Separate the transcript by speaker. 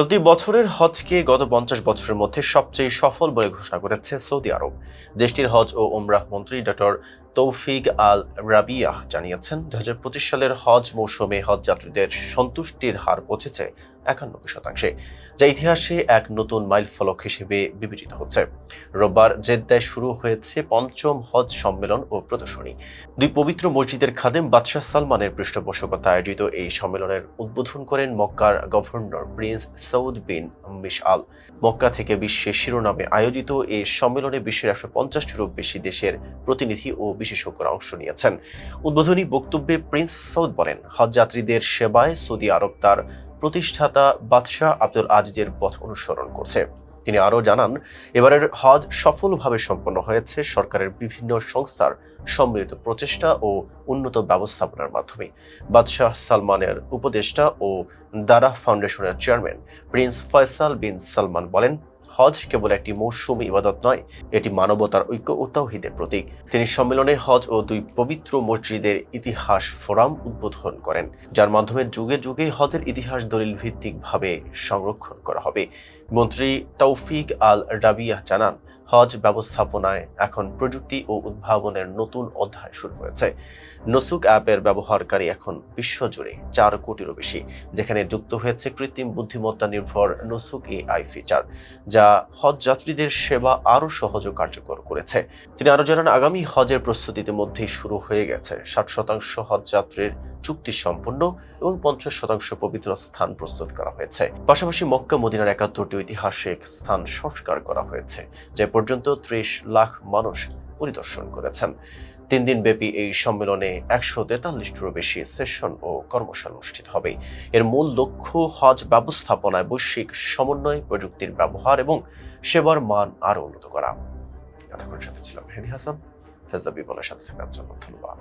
Speaker 1: চলতি বছরের হজকে গত পঞ্চাশ বছরের মধ্যে সবচেয়ে সফল বলে ঘোষণা করেছে সৌদি আরব। দেশটির হজ ও উমরাহ মন্ত্রী ডক্টর তৌফিক আল রাবিয়াহ জানিয়েছেন দু হাজার পঁচিশ সালের হজ মৌসুমে হজ যাত্রীদের সন্তুষ্টির হার পৌঁছেছে একানব্বই শতাংশে, যা ইতিহাসে এক নতুন মাইল ফলক হিসেবে বিবেচিত হচ্ছে। রোববার জেদ্দায় শুরু হয়েছে পঞ্চম হজ সম্মেলন ও প্রদর্শনী। দুই পবিত্র মসজিদের খাদেম বাদশাহ সালমানের পৃষ্ঠপোষকতা আয়োজিত এই সম্মেলনের উদ্বোধন করেন মক্কার governor prince Saud bin Mishaal Mecca থেকে বিশ্বের শিরোনামে আয়োজিত এই সম্মেলনে বিশ্বের একশো পঞ্চাশটিরও বেশি দেশের প্রতিনিধি ও বিশেষজ্ঞরা অংশ নিয়েছেন। উদ্বোধনী বক্তব্যে প্রিন্স সৌদ বলেন, হজযাত্রীদের সেবায় সৌদি আরব তার প্রতিষ্ঠাতা বাদশাহ আব্দুল আজিজের পথ অনুসরণ করছে। তিনি আরও জানান, এবারের হজ সফলভাবে সম্পন্ন হয়েছে সরকারের বিভিন্ন সংস্থার সম্মিলিত প্রচেষ্টা ও উন্নত ব্যবস্থাপনার মাধ্যমে। বাদশাহ সালমানের উপদেষ্টা ও দারা ফাউন্ডেশনের chairman prince Faisal bin Salman বলেন হজ কেবল একটি মৌসুমী ইবাদত নয়, এটি মানবতার ঐক্য ও তাওহিদের প্রতীক। তিনি সম্মেলনে হজ ও দুই পবিত্র মসজিদের ইতিহাস ফোরাম উদ্বোধন করেন, যার মাধ্যমে যুগে যুগে হজের ইতিহাস দলিল ভিত্তিকভাবে সংরক্ষণ করা হবে। মন্ত্রী তৌফিক আল রাবিয়া জানান হজ ব্যবস্থাপনায় এখন প্রযুক্তি ও উদ্ভাবনের নতুন অধ্যায় শুরু হয়েছে। নসুক অ্যাপের ব্যবহারকারী এখন বিশ্বজুড়ে চার কোটিরও বেশি, যেখানে যুক্ত হয়েছে কৃত্রিম বুদ্ধিমত্তা নির্ভর নসুক এআই ফিচার, যা হজ যাত্রীদের সেবা আরও সহজ ও কার্যকর করেছে। তিনি আরও জানান, আগামী হজের প্রস্তুতি মধ্যেই শুরু হয়ে গেছে। ষাট শতাংশ হজ যাত্রীর চুক্তি সম্পন্ন এবং পঞ্চাশ শতাংশ পবিত্র স্থান প্রস্তুত করা হয়েছে। পাশাপাশি মক্কা মদিনার একাত্তরটি ঐতিহাসিক স্থান সংস্কার করা হয়েছে, যে পর্যন্ত ত্রিশ লাখ মানুষ পরিদর্শন করেছেন। তিন দিন ব্যাপী এই সম্মেলনে একশো তেতাল্লিশটিরও বেশি সেশন ও কর্মশালা অনুষ্ঠিত হবে। এর মূল লক্ষ্য হজ ব্যবস্থাপনায় বৈশ্বিক সমন্বয়, প্রযুক্তির ব্যবহার এবং সেবার মান আরও উন্নত করা। এতক্ষণ সাথে ছিলাম মেহেদি হাসান। ফেজা বিপনের সাথে থাকার জন্য ধন্যবাদ।